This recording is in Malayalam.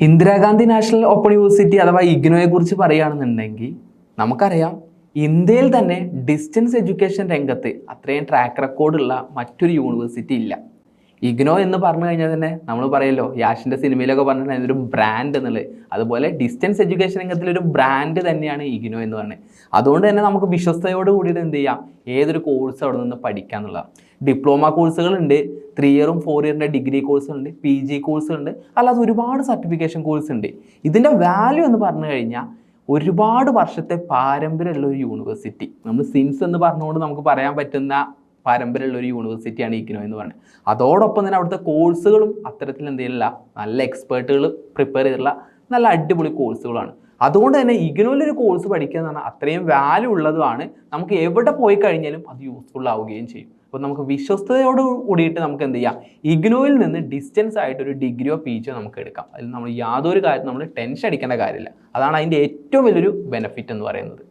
ഇന്ദിരാഗാന്ധി നാഷണൽ ഓപ്പൺ യൂണിവേഴ്സിറ്റി അഥവാ ഇഗ്നോയെ കുറിച്ച് പറയുകയാണെന്നുണ്ടെങ്കിൽ നമുക്കറിയാം ഇന്ത്യയിൽ തന്നെ ഡിസ്റ്റൻസ് എഡ്യൂക്കേഷൻ രംഗത്ത് അത്രയും ട്രാക്ക് റെക്കോർഡുള്ള മറ്റൊരു യൂണിവേഴ്സിറ്റി ഇല്ല. ഇഗ്നോ എന്ന് പറഞ്ഞു കഴിഞ്ഞാൽ തന്നെ നമ്മൾ പറയല്ലോ യാഷിന്റെ സിനിമയിലൊക്കെ പറഞ്ഞിട്ടുണ്ടെങ്കിൽ ഇതൊരു ബ്രാൻഡ് എന്നുള്ളത്. അതുപോലെ ഡിസ്റ്റൻസ് എഡ്യൂക്കേഷൻ രംഗത്തിലൊരു ബ്രാൻഡ് തന്നെയാണ് ഇഗ്നോ എന്ന് പറഞ്ഞത് അതുകൊണ്ട് തന്നെ നമുക്ക് വിശ്വസ്തയോട് കൂടിയിട്ട് എന്ത് ചെയ്യാം? ഏതൊരു കോഴ്സ് അവിടെ നിന്ന് പഠിക്കുക എന്നുള്ളതാണ്. ഡിപ്ലോമ കോഴ്സുകളുണ്ട് ത്രീ ഇയറും ഫോർ ഇയറിന്റെ ഡിഗ്രി കോഴ്സുകളുണ്ട് പി ജി കോഴ്സുകളുണ്ട് അല്ലാതെ ഒരുപാട് സർട്ടിഫിക്കേഷൻ കോഴ്സ് ഉണ്ട്. ഇതിന്റെ വാല്യൂ എന്ന് പറഞ്ഞു കഴിഞ്ഞാൽ ഒരുപാട് വർഷത്തെ പാരമ്പര്യമുള്ള ഒരു യൂണിവേഴ്സിറ്റി നമ്മൾ സിൻസ് എന്ന് പറഞ്ഞുകൊണ്ട് നമുക്ക് പറയാൻ പറ്റുന്ന പാരമ്പര്യമുള്ള ഒരു യൂണിവേഴ്സിറ്റിയാണ് ഇഗ്നോ എന്ന് പറയുന്നത് അതോടൊപ്പം തന്നെ അവിടുത്തെ കോഴ്സുകളും അത്തരത്തിൽ എന്തെങ്കിലുള്ള നല്ല എക്സ്പേർട്ടുകൾ പ്രിപ്പയർ ചെയ്തിട്ടുള്ള നല്ല അടിപൊളി കോഴ്സുകളാണ് അതുകൊണ്ട് തന്നെ ഇഗ്നോയിലൊരു കോഴ്സ് പഠിക്കുക എന്ന് പറഞ്ഞാൽ അത്രയും വാല്യൂ ഉള്ളതുമാണ്. നമുക്ക് എവിടെ പോയി കഴിഞ്ഞാലും അത് യൂസ്ഫുൾ ആവുകയും ചെയ്യും. അപ്പോൾ നമുക്ക് വിശ്വസ്തയോട് കൂടിയിട്ട് നമുക്ക് എന്ത് ചെയ്യാം? ഇഗ്നോയിൽ നിന്ന് ഡിസ്റ്റൻസ് ആയിട്ട് ഒരു ഡിഗ്രിയോ പി ജിയോ നമുക്ക് എടുക്കാം. അതിൽ നമ്മൾ യാതൊരു കാര്യം നമ്മൾ ടെൻഷൻ അടിക്കേണ്ട കാര്യമില്ല. അതാണ് അതിന്റെ ഏറ്റവും വലിയൊരു ബെനിഫിറ്റ് എന്ന് പറയുന്നത്.